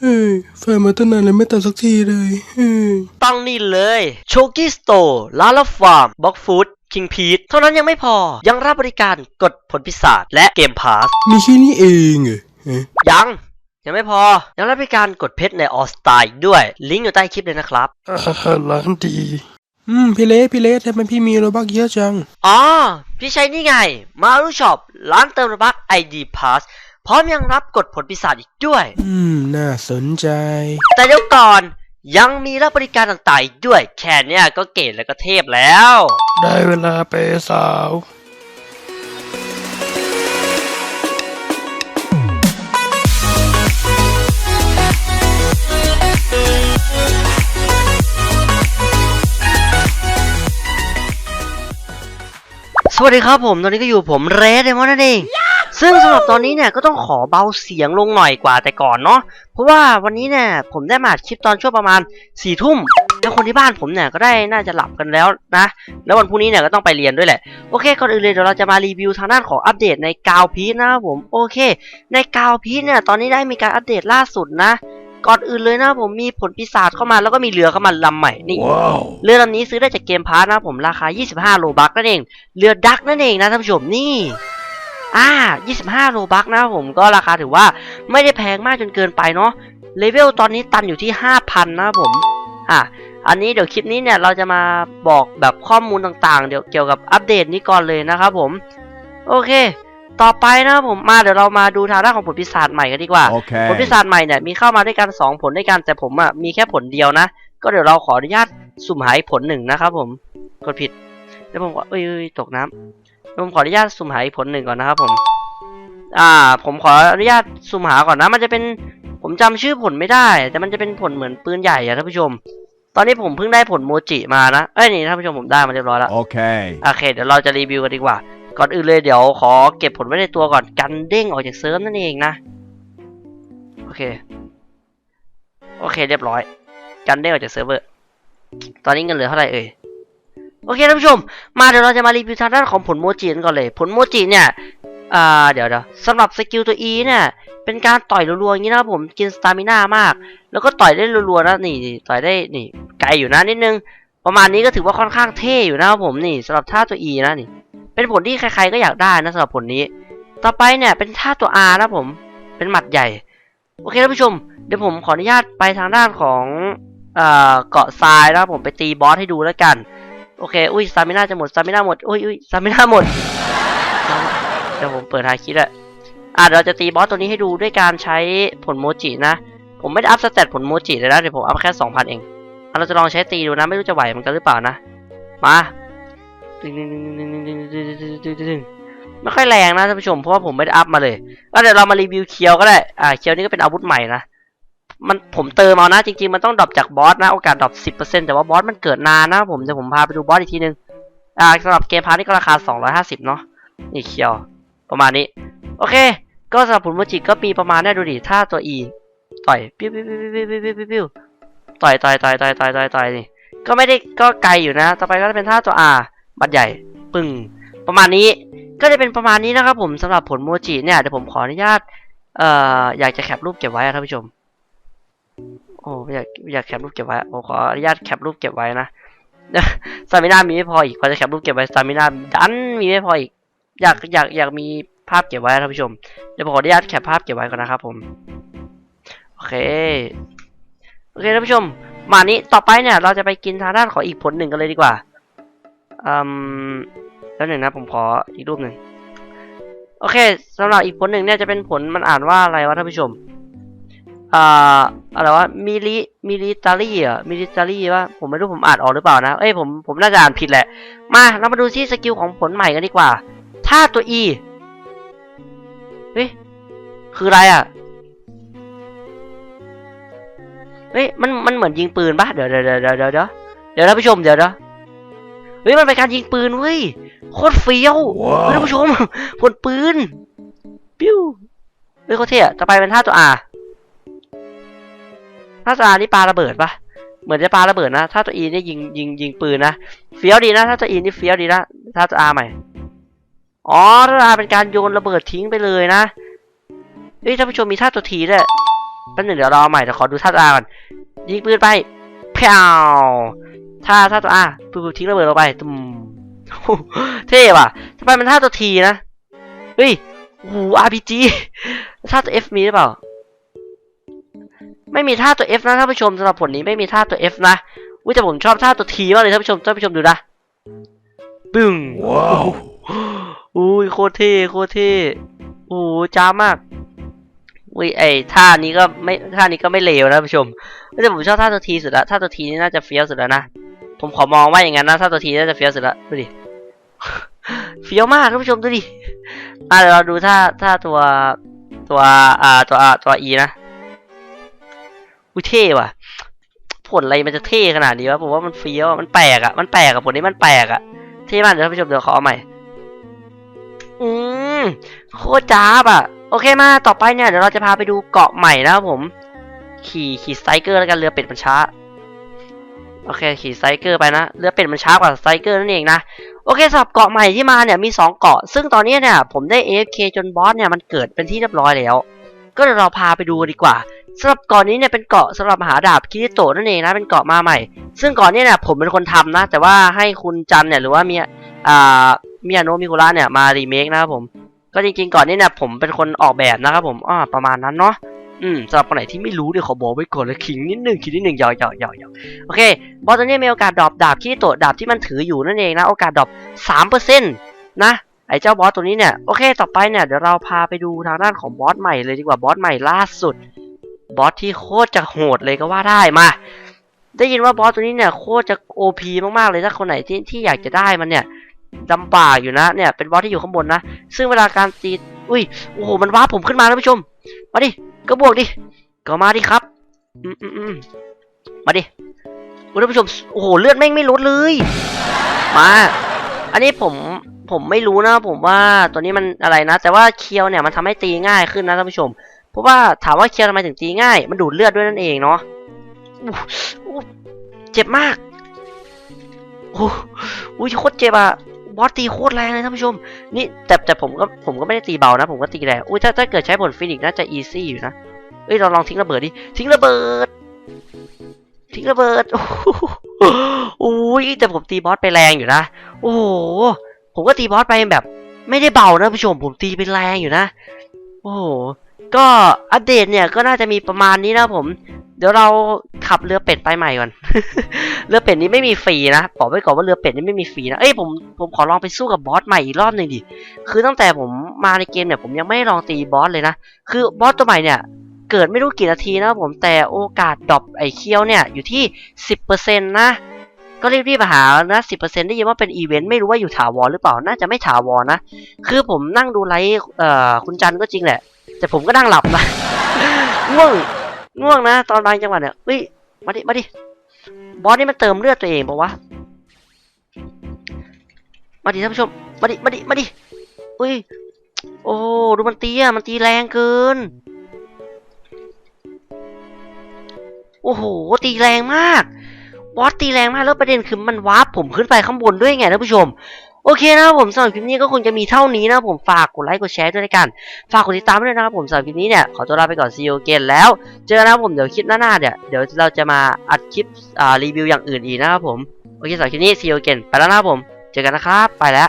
เฮ้ยไฟมาตั้งนานแล้วไม่ตัดสักทีเลยเฮ้ยต้องนี่เลย โชกี้สโตร์ลาลาฟาร์มบ็อกฟู้ดคิงพีทเท่านั้นยังไม่พอ ยังรับบริการกดผลพิศาจและเกมพาส มีแค่นี้เองเหรอฮะยัง ยังไม่พอ ยังรับบริการกดเพชรในออสตาอีกด้วย ลิงก์อยู่ใต้คลิปเลยนะครับอาหารร้านดี อืมพี่เล็กพี่เล็กทำไมพี่มีโรบักเยอะจัง อ๋อ พี่ใช้นี่ไง มารูช็อปร้านเติมระบัก ID Pass พ ร้อมยังรับกดผลพิศาจอีกด้วย อืม น่าสนใจ แต่เดี๋ยวก่อนยังมีรับบริการต่างๆอีกด้วย แค่เนี้ยก็เก๋แล้วก็เทพแล้ว ได้เวลาไปสาว สวัสดีครับผม ตอนนี้ก็อยู่ผมเรดเดมอนนั่นเอง ซึ่งสำหรับตอนนี้เนี่ยก็ต้องขอเบาเสียงลงหน่อยกว่าแต่ก่อนเนาะเพราะว่าวันนี้เนี่ยผมได้มาอัดคลิปตอนช่วงประมาณ4ี่ทุ่มแล้วคนที่บ้านผมเนี่ยก็ได้น่าจะหลับกันแล้วนะ แล้ววันพรุ่งนี้เนี่ยก็ต้องไปเรียนด้วยแหละ โอเคก่อนอื่นเลยเดี๋ยวเราจะมารีวิวทางด้านของอัปเดตในกาวพีชนะครับผมโอเค ในกาวพีชเนี่ยตอนนี้ได้มีการอัปเดตล่าสุดนะก่อนอื่นเลยนะผมมีผลปีศาจเข้ามาแล้วก็มีเรือเข้ามาลำใหม่นี่ว้าวเรือลำนี้ซื้อได้จากเกมพาร์ทนะผมราคา 25 โลบักนั่นเอง เรือดักนั่นเองนะท่านผู้ชมนี่ อ่า 25โลบักนะผมก็ราคาถือว่าไม่ได้แพงมากจนเกินไปเนาะเลเวลตอนนี้ตันอยู่ที่ 5,000 นะผม อะ อันนี้เดี๋ยวคลิปนี้เนี่ยเราจะมาบอกแบบข้อมูลต่างๆ เดี๋ยวเกี่ยวกับอัปเดตนี้ก่อนเลยนะครับผม โอเค ต่อไปนะครับผม มาเดี๋ยวเรามาดูทางด้านของผลปีศาจใหม่กันดีกว่า Okay. ผลพิศาจใหม่เนี่ยมีเข้ามาด้วยกัน 2 ผลด้วยกัน แต่ผมอะมีแค่ผลเดียวนะ ก็เดี๋ยวเราขออนุญาตสุ่มหาอีกผลหนึ่งนะครับผม กดผิด แล้วผมก็เอ้ยเอ้ยตกน้ำแล้ว ผมขออนุญาตสุ่มหาอีกผลหนึ่งก่อนนะครับผม อ่า ผมขออนุญาตสุ่มหาก่อนนะ มันจะเป็น ผมจำชื่อผลไม่ได้ แต่มันจะเป็นผลเหมือนปืนใหญ่อะท่านผู้ชม ตอนนี้ผมเพิ่งได้ผลโมจิมานะ เอ้ยนี่ท่านผู้ชมผมได้มาเรียบร้อยแล้ว Okay. โอเค เดี๋ยวเราจะรีวิวกันดีกว่า ก่อนอื่นเลยเดี๋ยวขอเก็บผลไว้ในตัวก่อนกันเด้งออกจากเซิร์ฟนั่นเองนะ โอเค โอเค เรียบร้อย กันเด้งออกจากเซิร์ฟเวอร์ ตอนนี้เงินเหลือเท่าไหร่เอ่ย โอเคท่านผู้ชม มาเดี๋ยวเราจะมารีวิวทางด้านของผลโมจิกันก่อนเลย ผลโมจิเนี่ยอ่าเดี๋ยวเดี๋ยวสำหรับสกิลตัว E เนี่ย เป็นการต่อยรัวๆอย่างนี้นะครับผมกินสตามิน่ามาก แล้วก็ต่อยได้รัวๆนะนี่ต่อยได้นี่ไกลอยู่นะนิดนึง ประมาณนี้ก็ถือว่าค่อนข้างเท่อยู่นะครับผมนี่สำหรับท่าตัว E นะนี่ เป็นผลที่ใครๆก็อยากได้นะสำหรับผลนี้ ต่อไปเนี่ยเป็นท่าตัว R นะผมเป็นหมัดใหญ่ โอเคท่านผู้ชม เดี๋ยวผมขออนุญาตไปทางด้านของเอ่อเกาะทรายนะครับผมไปตีบอสให้ดูแล้วกัน โอเค อุ้ยสตามิน่าจะหมดสตามิน่าหมด อุ้ยอุ้ยสตามิน่าหมด เดี๋ยวผมเปิดหายคิดละอะเราจะตีบอสตัวนี้ให้ดูด้วยการใช้ผลโมจินะ ผมไม่ได้อัพสเตตผลโมจิเลยนะ เดี๋ยวผมอัพแค่สองพันเองเราจะลองใช้ตีดูนะ ไม่รู้จะไหวมันกันหรือเปล่านะ มาไม่ค่อยแรงนะท่านผู้ชม เพราะว่าผมไม่ได้อัพมาเลยก็เดี๋ยวเรามารีวิวเคียวก็ได้ อ่า เคียวนี่ก็เป็นอาวุธใหม่นะ มันผมเติมเอานะ จริง ๆ มันต้องดรอปจากบอสนะโอกาสดรอปสิบเปอร์เซ็นต์แต่ว่าบอสมันเกิดนานนะผมเดี๋ยวผมพาไปดูบอสอีกทีนึงอ่าสำหรับเกมพาร์ทนี่ก็ราคาสองร้อยห้าสิบเนาะนี่เคียว ประมาณนี้ โอเค ก็สำหรับผลโมจิก็มีประมาณนี้ดูดิถ้าตัว E ต่อยปิ้วปิ้วปิ้วปิ้วปิ้วปิ้วปิ้วปิ้วต่อยต่อยต่อยต่อยต่อยต่อยต่อยนี่ก็ไม่ได้ก็ไกลอยู่นะ ต่อไปก็จะเป็นท่าตัว R บัดใหญ่ปึ้งประมาณนี้ก็จะเป็นประมาณนี้นะครับผมสำหรับผลโมจิเนี่ยเดี๋ยวผมขออนุญาตเอ่ออยากจะแคปรูปเก็บไว้ท่านผู้ชม อ้อยากอยากแคปรูปเก็บไว้ผมขออนุญาตแคปรูปเก็บไว้นะสตามินามีไม่พออีกพอจะแคปรูปเก็บไว้สตามินาดันมีไม่พออีก อยากอยากอยากมีภาพเก็บไว้ท่านผู้ชมเดี๋ยวผมขออนุญาตแคปภาพเก็บไว้ก่อนนะครับผมโอเคโอเคท่านผู้ชม มานี้ต่อไปเนี่ย เราจะไปกินทางด้านของอีกผลหนึ่งกันเลยดีกว่าอืมแล้วหนึ่งนะผมขออีกรูปหนึ่งโอเคสำหรับอีกผลหนึ่งเนี่ยจะเป็นผลมันอ่านว่าอะไรวะท่านผู้ชม อ่าอะไรวะมิลิมิลิตารี่อะมิลิตารี่วะผมไม่รู้ผมอ่านออกหรือเปล่านะเอ้ยผมผมน่าจะอ่านผิดแหละ มาเรามาดูที่สกิลของผลใหม่กันดีกว่า ถ้าตัว E เฮ้ยคืออะไรอะเฮ้ยมันมันเหมือนยิงปืนปะเดี๋ยวเดี๋ยวเดี๋ยวเดี๋ยวเดี๋ยวเดี๋ยวเดี๋ยวท่านผู้ชมเดี๋ยวเดี๋ยวเฮ้ยมันเป็นการยิงปืนเว้ยโคตรเฟี้ยวเฮ้ยท่านผู้ชมผลปืนปิ้วเฮ้ยโคตรเท่อะต่อไปเป็นท่าตัว R ท่าตัว R นี่ปาระเบิดปะเหมือนจะปาระเบิดนะ ถ้าตัว E นี่ยิงยิงยิงปืนนะ เฟี้ยวดีนะ ถ้าตัว E นี่เฟี้ยวดีนะ ถ้าตัว R ใหม่ อ๋อท่าตัว R เป็นการโยนระเบิดทิ้งไปเลยนะ เฮ้ยท่านผู้ชมมีท่าตัว T ด้วยแป๊บหนึงเดี๋ยวรอใหม่เดี๋ยวขอดูท่าตัวอาก่อน ยิงปืนไปเพียวท่าท่าตัวอาปุ๊บปุ๊บทิ้งระเบิดลงไปตุ้มเท่ว่ะทำไมมันท่าตัวทีนะ เฮ้ยโอ้โห RPG ท่าตัว F มีหรือเปล่า ไม่มีท่าตัว F นะท่านผู้ชมสำหรับผลนี้ไม่มีท่าตัว F นะอุ้ยแต่ผมชอบท่าตัว T มากเลยท่านผู้ชมท่านผู้ชมดูนะบึ้งว้าวอุ้ยโคตรเท่โคตรเท่โอ้โหจ้ามากอุ้ยไอท่านี้ก็ไม่ท่านี้ก็ไม่เลวนะท่านผู้ชมแต่ผมชอบท่าตัวทีสุดละท่าตัวทีนี่น่าจะเฟี้ยวสุดแล้วนะผมขอมองว่าอย่างนั้นนะท่าตัวทีน่าจะเฟี้ยวสุดละดูดิเฟี้ยวมากท่านผู้ชมดูดิอะเดี๋ยวเราดูท่าท่าตัวตัวอ่าตัวอ่าตัวอีนะ อุ้ยเท่ว่ะ ผลอะไรมันจะเท่ขนาดนี้วะผมว่ามันเฟี้ยวอะมันแปลกอะมันแปลกอะผลนี้มันแปลกอะเท่มากเดี๋ยวท่านผู้ชมเดี๋ยวขอเอาใหม่ อืมโคตรจ้าบอะโอเคมาต่อไปเนี่ยเดี๋ยวเราจะพาไปดูเกาะใหม่นะครับผม ขี่ขี่ไซเกอร์แล้วกันเรือเป็ดมันช้าโอเคขี่ไซเกอร์ไปนะเรือเป็ดมันช้ากว่าไซเกอร์นั่นเองนะโอเคสำหรับเกาะใหม่ที่มาเนี่ยมีสองเกาะ ซึ่งตอนนี้เนี่ยผมได้ AFK จนบอสเนี่ยมันเกิดเป็นที่เรียบร้อยแล้ว ก็เดี๋ยวเราพาไปดูดีกว่า สำหรับเกาะนี้เนี่ยเป็นเกาะสำหรับมหาดาบคิริโตนั่นเองนะเป็นเกาะมาใหม่ ซึ่งเกาะนี้เนี่ยผมเป็นคนทำนะ แต่ว่าให้คุณจันเนี่ยหรือว่าเมียอ่าเมียโนมิคุระเนี่ยมารีเมคนะครับผมก็จริงๆก่อนนี้เนี่ยผมเป็นคนออกแบบนะครับผมอ่าประมาณนั้นเนาะอืมสำหรับคนไหนที่ไม่รู้เดี๋ยวขอบอกไว้ก่อนเลยขิงนิดนึงขิงนิดนึงหยอกหยอกหยอกหยอกโอเคบอสตัวนี้มีโอกาสดรอปดาบที่โตะดาบที่มันถืออยู่นั่นเองนะ โอกาสดรอปสามเปอร์เซ็นต์นะไอ้เจ้าบอสตัวนี้เนี่ยโอเค ต่อไปเนี่ยเดี๋ยวเราพาไปดูทางด้านของบอสใหม่เลยดีกว่าบอสใหม่ล่าสุด บอสที่โคตรจะโหดเลยก็ว่าได้มา ได้ยินว่าบอสตัวนี้เนี่ยโคตรจะโอพีมากๆเลยถ้าคนไหนที่ที่อยากจะได้มันเนี่ยลำบากอยู่นะเนี่ยเป็นบอสที่อยู่ข้างบนนะซึ่งเวลาการตีอุ้ยโอ้โหมันว้าร์ปผมขึ้นมาท่านผู้ชม มาดิก็บวกดิก็มาดิครับอืมอืมอืมมาดิท่านผู้ชมโอ้โหเลือดแม่งไม่ลดเลยมาอันนี้ผมผมไม่รู้นะผมว่าตัวนี้มันอะไรนะ แต่ว่าเคียวเนี่ยมันทำให้ตีง่ายขึ้นนะท่านผู้ชม เพราะว่าถามว่าเคียวทำไมถึงตีง่าย มันดูดเลือดด้วยนั่นเองเนาะเจ็บมากโอ้โหอุ้ยโคตรเจ็บอะบอสตีโคตรแรงเลยท่านผู้ชม นี่แต่แต่ผมก็ผมก็ไม่ได้ตีเบานะ ผมก็ตีแรงอุ้ยถ้าถ้าเกิดใช้ผลฟินิกน่าจะอีซี่อยู่นะเอ้ยเราลองทิ้งระเบิดดิทิ้งระเบิด ทิ้งระเบิดโอ้โหอุ้ยแต่ผมตีบอสไปแรงอยู่นะโอ้โหผมก็ตีบอสไปแบบ ไม่ได้เบานะผู้ชม ผมตีเป็นแรงอยู่นะ โอ้โห ก็อัปเดตเนี่ยก็น่าจะมีประมาณนี้นะผม เดี๋ยวเราขับเรือเป็ดไปใหม่ก่อน เรือเป็ดนี้ไม่มีฟรีนะบอกไว้ก่อนว่าเรือเป็ดนี้ไม่มีฟรีนะเอ้ยผมผมขอลองไปสู้กับบอสใหม่อีกรอบหนึ่งดิคือตั้งแต่ผมมาในเกมเนี่ยผมยังไม่ลองตีบอสเลยนะคือบอสตัวใหม่เนี่ยเกิดไม่รู้กี่นาทีนะผมแต่โอกาสดรอปไอเคียวเนี่ยอยู่ที่ 10%นะ ก็รีบๆมาหานะ10%ได้ยินว่าเป็นอีเวนต์ไม่รู้ว่าอยู่ถาวรหรือเปล่า น่าจะไม่ถาวรนะ คือผมนั่งดูไลฟ์เอ่อคุณจันก็จริงแหละ แต่ผมก็นั่งหลับนะง่วงง่วงนะ ตอนบางจังหวะเนี่ยเฮ้ยมาดิมาดิบอสนี่มันเติมเลือดตัวเองปะวะมาดิท่านผู้ชมมาดิมาดิมาดิอุ้ยโอ้ดูมันตีอะมันตีแรงเกินโอ้โหตีแรงมาก บอสตีแรงมากแล้วประเด็นคือมันวาร์ปผมขึ้นไปข้างบนด้วยไงท่านผู้ชม โอเคนะครับผมสำหรับคลิปนี้ก็คงจะมีเท่านี้นะครับผมฝากกดไลค์กดแชร์ด้วยกัน ฝากกดติดตามด้วยนะครับผมสำหรับคลิปนี้เนี่ยขอตัวลาไปก่อนซีโอเกนแล้ว เจอกันนะครับผมเดี๋ยวคลิปหน้าๆเนี่ยเดี๋ยวเราจะมาอัดคลิปอ่ารีวิวอย่างอื่นอีกนะครับผมโอเคสำหรับคลิปนี้ซีโอเกนไปแล้วนะครับผม เจอกันนะครับไปแล้ว